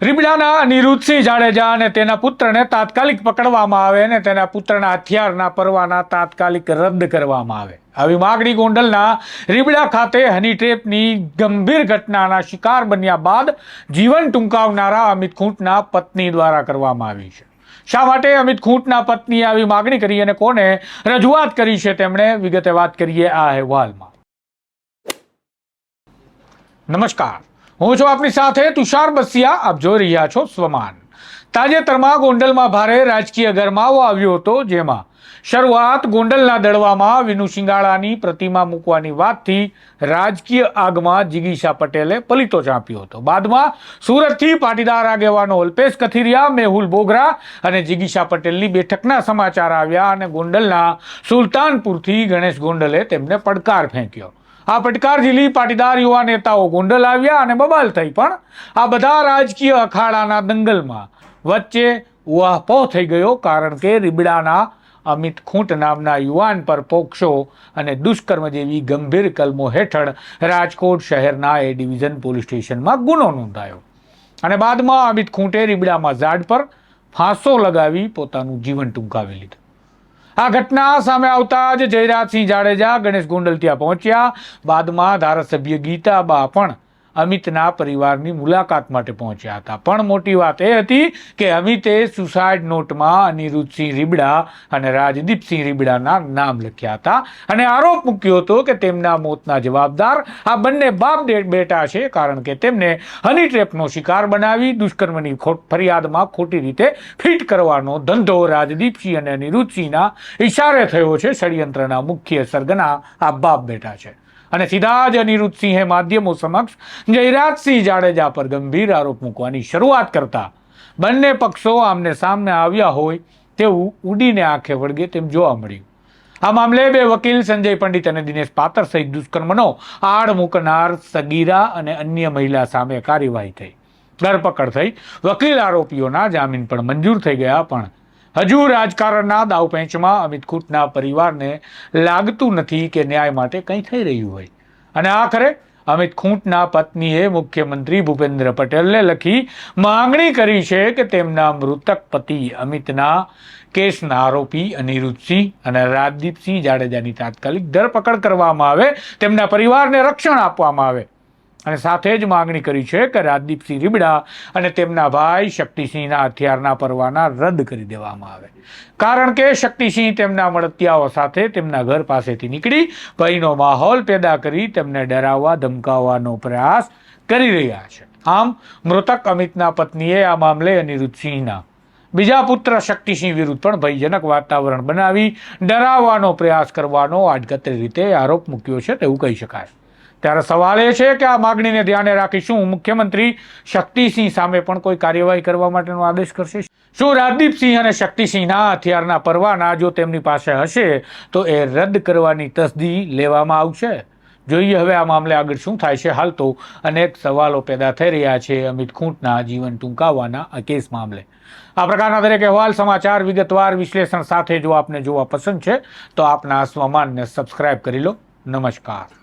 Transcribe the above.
રીબડાના અનિરુદ્ધસિંહ જાડેજા અને તેના પુત્રને તાત્કાલિક પકડવામાં આવે અને તેના પુત્રના હથિયારના પરવાના તાત્કાલિક રદ કરવામાં આવે. આવી માગણી ગોંડલના રીબડા ખાતે હની ટ્રેપની ગંભીર ઘટનાના શિકાર બન્યા બાદ જીવન ટૂંકાવનારા અમિત ખૂંટના પત્ની દ્વારા કરવામાં આવી છે. શા માટે અમિત ખૂંટના પત્નીએ આવી માગણી કરી અને કોને રજૂઆત કરી છે તેમણે વિગતે વાત કરીએ આ અહેવાલમાં. નમસ્કાર. હું છું આપની સાથે તુષાર બસિયા. આપ જોઈ રહ્યા છો સ્વમાન. તાજેતરમાં ગોંડલમાં ભારે રાજકીય ગરમાવો આવ્યો હતો, જેમાં શરૂઆત ગોંડલના દળવામાં વિનુ શિંગાળાની પ્રતિમા મૂકવાની વાતથી રાજકીય આગમાં જિગીશા પટેલે પલીતો ચાંપ્યો હતો. બાદમાં સુરતથી પાટીદાર આગેવાનો અલ્પેશ કથિરિયા, મેહુલ બોગરા અને જિગીશા પટેલની બેઠકના સમાચાર આવ્યા અને ગોંડલના સુલતાનપુરથી ગણેશ ગોંડલે તેમને પડકાર ફેંક્યો. આ પડકાર ઝીલી પાટીદાર યુવા નેતાઓ ગોંડલ આવ્યા અને બબાલ થઈ. પણ આ બધા રાજકીય અખાડાના દંગલમાં વચ્ચે ઉહાપોહ થઈ ગયો કારણ કે રીબડાના અમિત ખૂંટ નામના યુવાન પર પોક્ષો અને દુષ્કર્મ જેવી ગંભીર કલમો હેઠળ રાજકોટ શહેરના એ ડિવિઝન પોલીસ સ્ટેશનમાં ગુનો નોંધાયો. અને બાદમાં અમિત ખૂંટે રીબડામાં ઝાડ પર ફાંસો લગાવી પોતાનું જીવન ટૂંકાવી લીધું. આ ઘટના સામે આવતા જ જયરાજસિંહ જાડેજા ગણેશ ગોંડલ ત્યાં પહોંચ્યા. બાદમાં ધારાસભ્ય ગીતાબા પણ અમિતના પરિવારની મુલાકાત માટે પહોંચ્યા હતા. પણ મોટી વાત એ હતી કે અમિતે સુસાઇડ નોટમાં અનિરુદ્ધસિંહ રીબડા અને રાજદીપસિંહ રીબડાના નામ લખ્યા હતા અને આરોપ મૂક્યો હતો કે તેમના મોતના જવાબદાર આ બંને બાપ બેટા છે કારણ કે તેમને હની ટ્રેપનો શિકાર બનાવી દુષ્કર્મની ફરિયાદમાં ખોટી રીતે ફિટ કરવાનો ધંધો રાજદીપસિંહ અને અનિરુદ્ધસિંહના ઇશારે થયો છે. ષડયંત્રના મુખ્ય સરગના આ બાપ બેટા છે. અને સીધા જ અનિરુદ્ધસિંહે માધ્યમો સમક્ષ જયરાજસિંહ જાડેજા પર ગંભીર આરોપ મૂકવાની શરૂઆત કરતા. બંને પક્ષો આમને સામને આવ્યા હોય તેવું ઉડીને આંખે વળગે તેમ જોવા મળ્યું. આ મામલે બે વકીલ સંજય પંડિત અને દિનેશ પાતર સહિત દુષ્કર્મનો આડ મૂકનાર સગીરા અને અન્ય મહિલા સામે કાર્યવાહી થઈ. ધરપકડ થઈ. વકીલ આરોપીઓના જામીન પણ મંજૂર થઈ ગયા પણ હજુ રાજકારણના દાવપેંચમાં અમિત ખૂટના પરિવારને લાગતું નથી કે ન્યાય માટે કંઈ થઈ રહ્યું હોય. અને આખરે અમિત ખૂંટના પત્નીએ મુખ્યમંત્રી ભૂપેન્દ્ર પટેલને લખી માંગણી કરી છે કે તેમના મૃતક પતિ અમિતના કેસના આરોપી અનિરુદ્ધસિંહ અને રાજદીપસિંહ જાડેજાની તાત્કાલિક ધરપકડ કરવામાં આવે, તેમના પરિવારને રક્ષણ આપવામાં આવે. અને સાથે જ માગણી કરી છે કે રાજદીપસિંહ રીબડા અને તેમના ભાઈ શક્તિસિંહના હથિયારના પરવાના રદ કરી દેવામાં આવે. કારણ કે શક્તિસિંહ તેમના મળતિયાઓ સાથે તેમના ઘર પાસેથી નીકળી, ભયનો માહોલ પેદા કરી તેમને ડરાવવા, ધમકાવવાનો પ્રયાસ કરી રહ્યા છે. આમ, મૃતક અમિતના પત્નીએ આ મામલે અનિરુદ્ધસિંહના બીજા પુત્ર શક્તિસિંહ વિરુદ્ધ પણ ભયજનક વાતાવરણ બનાવી ડરાવવાનો પ્રયાસ કરવાનો આડકતરી રીતે આરોપ મૂક્યો છે, તેવું કહી શકાય. ત્યારે સવાલ એ છે કે આ માગણીને ધ્યાને રાખી શું મુખ્યમંત્રી શક્તિસિંહ સામે પણ કોઈ કાર્યવાહી કરવા માટેનો આદેશ કરશે? શું રાજદીપસિંહ અને શક્તિસિંહના હથિયારના પરવાના જો તેમની પાસે હશે, તો એ રદ કરવાની તસદી લેવામાં આવશે? જોઈએ હવે આ મામલે આગળ શું થાય છે હાલ તો અનેક સવાલો પેદા થઈ રહ્યા છે અમિત ખૂંટના જીવન ટૂંકાવવાના આ કેસ મામલે. આ પ્રકારના દરેક અહેવાલ, સમાચાર, વિગતવાર વિશ્લેષણ સાથે જો આપને જોવા પસંદ છે, તો આપના સ્વમાનને સબસ્ક્રાઇબ કરી લો. નમસ્કાર.